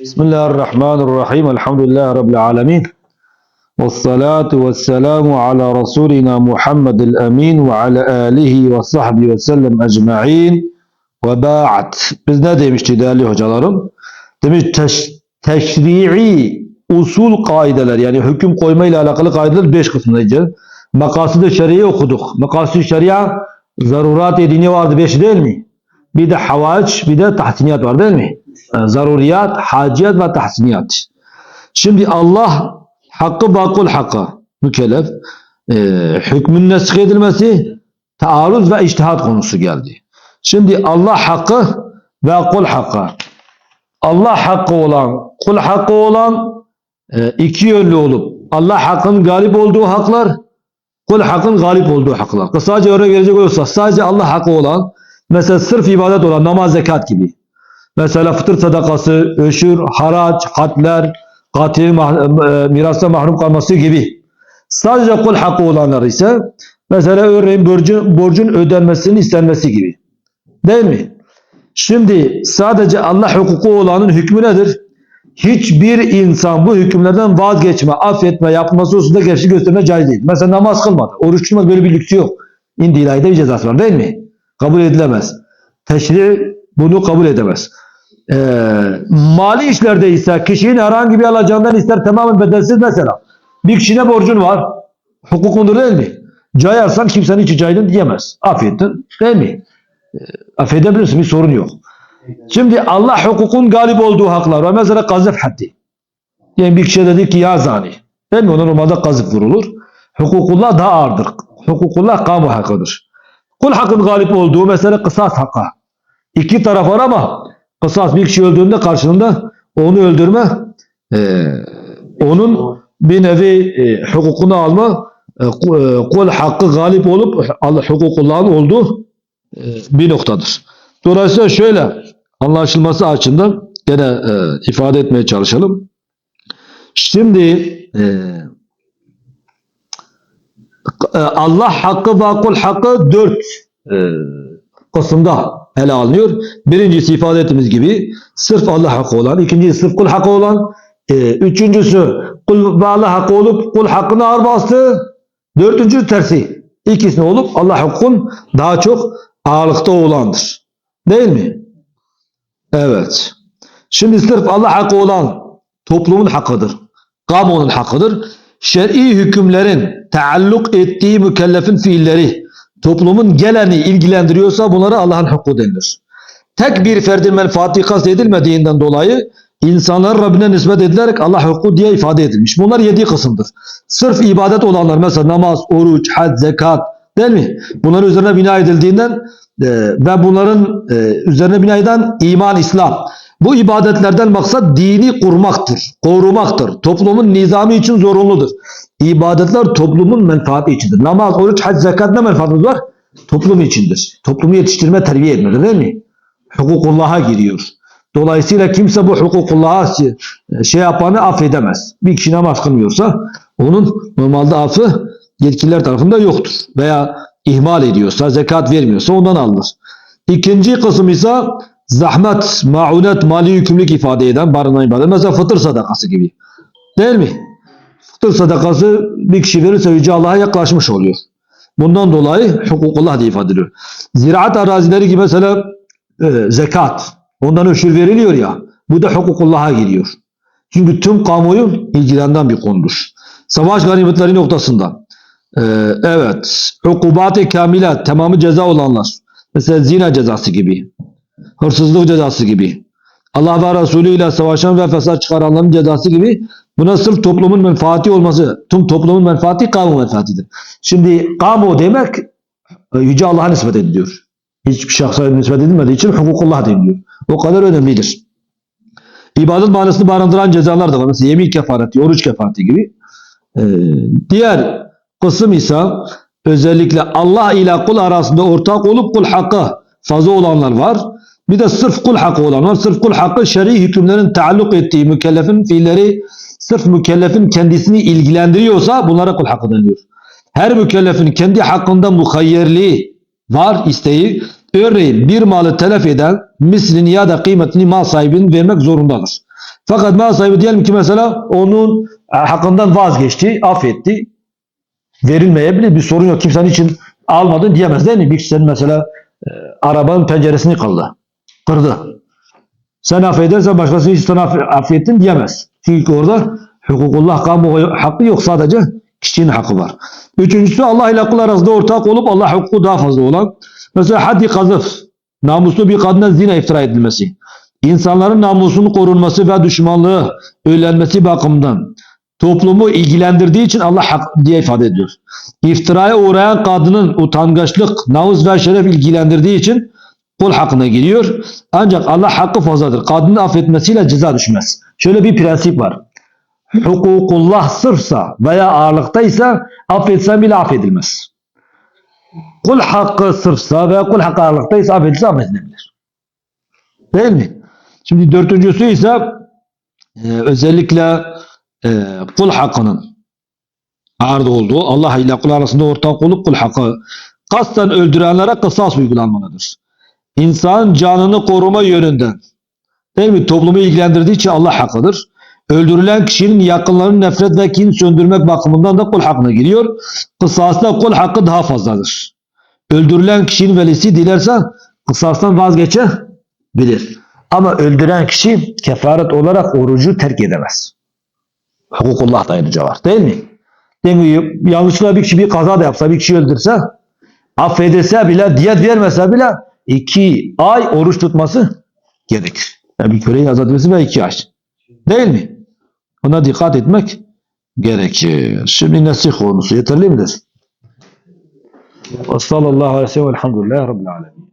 Bismillahirrahmanirrahim. Elhamdülillahi Rabbil alemin. Vessalatu vesselamu ala Resulina Muhammedil Emin ve ala alihi ve sahbihi ve sellem ecma'in ve ba'd. Biz ne demiştik değerli hocalarım? Demiş teş, teşri'i usul kaideler yani hüküm koyma ile alakalı kaideler 5 kısmındaydı. Makasid-i şer'i okuduk. Makasid-i şeria zarurat edini vardı 5 değil mi? Bir de havaç bir de tahsiniyat var değil mi? Yani zaruriyat, haciyat ve tahsiniyat. Şimdi Allah hakkı bakul hakkı mükellef e, hükmün nesk edilmesi taarruz ve içtihat konusu geldi. Şimdi Allah hakkı ve kul hakkı. Allah hakkı olan, kul hakkı olan e, iki yönlü olup Allah hakkın galip olduğu haklar, kul hakkın galip olduğu haklar. Kısaca örnek verecek olursak sadece Allah hakkı olan mesela sırf ibadet olan namaz, zekat gibi. Mesela fıtır sadakası, öşür, haraç, hatler, katil, mah- e, mirasta mahrum kalması gibi. Sadece kul hakkı olanlar ise mesela örneğin borcun, borcun ödenmesinin istenmesi gibi. Değil mi? Şimdi sadece Allah hukuku olanın hükmü nedir? Hiçbir insan bu hükümlerden vazgeçme, affetme, yapması hususunda gevşek gösterme caiz değil. Mesela namaz kılmadı. Oruç tutmak böyle bir lüksü yok. İndi ilahide bir cezası var değil mi? Kabul edilemez. Teşri bunu kabul edemez. Ee, mali işlerde ise kişinin herhangi bir alacağından ister tamamen bedelsiz mesela. Bir kişine borcun var. Hukukundur değil mi? Cayarsan kimsenin içi caydın diyemez. Affettin değil mi? Ee, affedebilirsin bir sorun yok. Şimdi Allah hukukun galip olduğu haklar var. Mesela gazif haddi. Yani bir kişiye dedi ki ya zani. Değil mi? Ona normalde gazif vurulur. Hukukullah daha ağırdır. Hukukullah kamu hakkıdır. Kul hakkın galip olduğu mesela kısas hakkı. İki taraf var ama kısas bir kişi öldüğünde karşılığında onu öldürme e, onun bir nevi e, hukukunu alma e, e, kul hakkı galip olup hukukullahın olduğu e, bir noktadır. Dolayısıyla şöyle anlaşılması açısından gene e, ifade etmeye çalışalım. Şimdi e, e, Allah hakkı ve kul hakkı dört e, kısımda ele alınıyor. Birincisi ifade ettiğimiz gibi sırf Allah hakkı olan, ikincisi sırf kul hakkı olan, e, üçüncüsü kul ve Allah hakkı olup kul hakkını ağır bastı, dördüncü tersi. İkisini olup Allah hakkın daha çok ağırlıkta olandır. Değil mi? Evet. Şimdi sırf Allah hakkı olan toplumun hakkıdır. Kamunun hakkıdır. Şer'i hükümlerin taalluk ettiği mükellefin fiilleri toplumun geleni ilgilendiriyorsa bunlara Allah'ın hakkı denilir. Tek bir ferdin menfaati kast edilmediğinden dolayı insanlar Rabbine nispet edilerek Allah hakkı diye ifade edilmiş. Bunlar yedi kısımdır. Sırf ibadet olanlar mesela namaz, oruç, hac, zekat değil mi? Bunların üzerine bina edildiğinden e, ve bunların e, üzerine bina eden iman, İslam. Bu ibadetlerden maksat dini kurmaktır, korumaktır. Toplumun nizamı için zorunludur. İbadetler toplumun menfaati içindir. Namaz, oruç, hac, zekat ne menfaatimiz var? Toplum içindir. Toplumu yetiştirme, terbiye etmedir değil mi? Hukukullah'a giriyor. Dolayısıyla kimse bu hukukullah'a şey- yapanı affedemez. Bir kişi namaz kılmıyorsa onun normalde affı yetkililer tarafında yoktur. Veya ihmal ediyorsa, zekat vermiyorsa ondan alınır. İkinci kısım ise zahmet, maunet, mali yükümlülük ifade eden barınan ibadet. Mesela fıtır sadakası gibi. Değil mi? Fıtır sadakası bir kişi verirse Yüce Allah'a yaklaşmış oluyor. Bundan dolayı hukukullah diye ifade ediliyor. Ziraat arazileri gibi mesela e, zekat. Ondan öşür veriliyor ya. Bu da hukukullah'a giriyor. Çünkü tüm kamuoyu ilgilenen bir konudur. Savaş ganimetleri noktasından. e, evet. Hukubat-ı kamilat. Tamamı ceza olanlar. Mesela zina cezası gibi. Hırsızlık cezası gibi. Allah ve Resulü ile savaşan ve fesat çıkaranların cezası gibi buna sırf toplumun menfaati olması, tüm toplumun menfaati kamu menfaatidir. Şimdi kamu demek e, Yüce Allah'a nispet ediliyor. Hiçbir şahsa nispet edilmediği için hukukullah deniliyor. O kadar önemlidir. İbadet manasını barındıran cezalar da var. Mesela yemin kefareti, oruç kefareti gibi. Ee, diğer kısım ise özellikle Allah ile kul arasında ortak olup kul hakkı fazla olanlar var. Bir de sırf kul hakkı olan var. Sırf kul hakkı şer'i hükümlerin taalluk ettiği mükellefin fiilleri sırf mükellefin kendisini ilgilendiriyorsa bunlara kul hakkı deniliyor. Her mükellefin kendi hakkında muhayyerliği var isteği. Örneğin bir malı telef eden mislini ya da kıymetini mal sahibinin vermek zorundadır. Fakat mal sahibi diyelim ki mesela onun hakkından vazgeçti, affetti. Verilmeyebilir bir sorun yok. Kimsenin için almadın diyemez değil mi? Bir kişinin mesela e, arabanın penceresini kırdı. Kırdı. Sen affedersen başkası hiç sana aff- affettin diyemez. Çünkü orada hukukullah kamu hakkı yok sadece kişinin hakkı var. Üçüncüsü Allah ile kul arasında ortak olup Allah hukuku daha fazla olan. Mesela haddi kazıf, namuslu bir kadına zina iftira edilmesi, insanların namusunun korunması ve düşmanlığı önlenmesi bakımından toplumu ilgilendirdiği için Allah hak diye ifade ediyor. İftiraya uğrayan kadının utangaçlık, namus ve şeref ilgilendirdiği için kul hakkına giriyor. Ancak Allah hakkı fazladır. Kadını affetmesiyle ceza düşmez. Şöyle bir prensip var. Hukukullah sırfsa veya ağırlıktaysa affetsen bile affedilmez. Kul hakkı sırfsa veya kul hakkı ağırlıktaysa affedilse affedilebilir. Değil mi? Şimdi dördüncüsü ise e, özellikle e, kul hakkının ağırda olduğu Allah ile kul arasında ortak olup kul hakkı kasten öldürenlere kısas uygulanmalıdır. İnsan canını koruma yönünden değil mi? Toplumu ilgilendirdiği için Allah hakkıdır. Öldürülen kişinin yakınlarının nefret ve kin söndürmek bakımından da kul hakkına giriyor. Kısasta kul hakkı daha fazladır. Öldürülen kişinin velisi dilerse kısastan vazgeçebilir. Ama öldüren kişi kefaret olarak orucu terk edemez. Hukukullah da ayrıca var değil mi? Ki yanlışlıkla bir kişi bir kaza da yapsa, bir kişi öldürse, affedilse bile, diyet vermese bile iki ay oruç tutması gerekir. Yani bir köleyi azat etmesi ve iki ay. Değil mi? Ona dikkat etmek gerekir. Şimdi nesih konusu yeterli midir? Ve sallallahu aleyhi ve sellem elhamdülillahi rabbil alemin.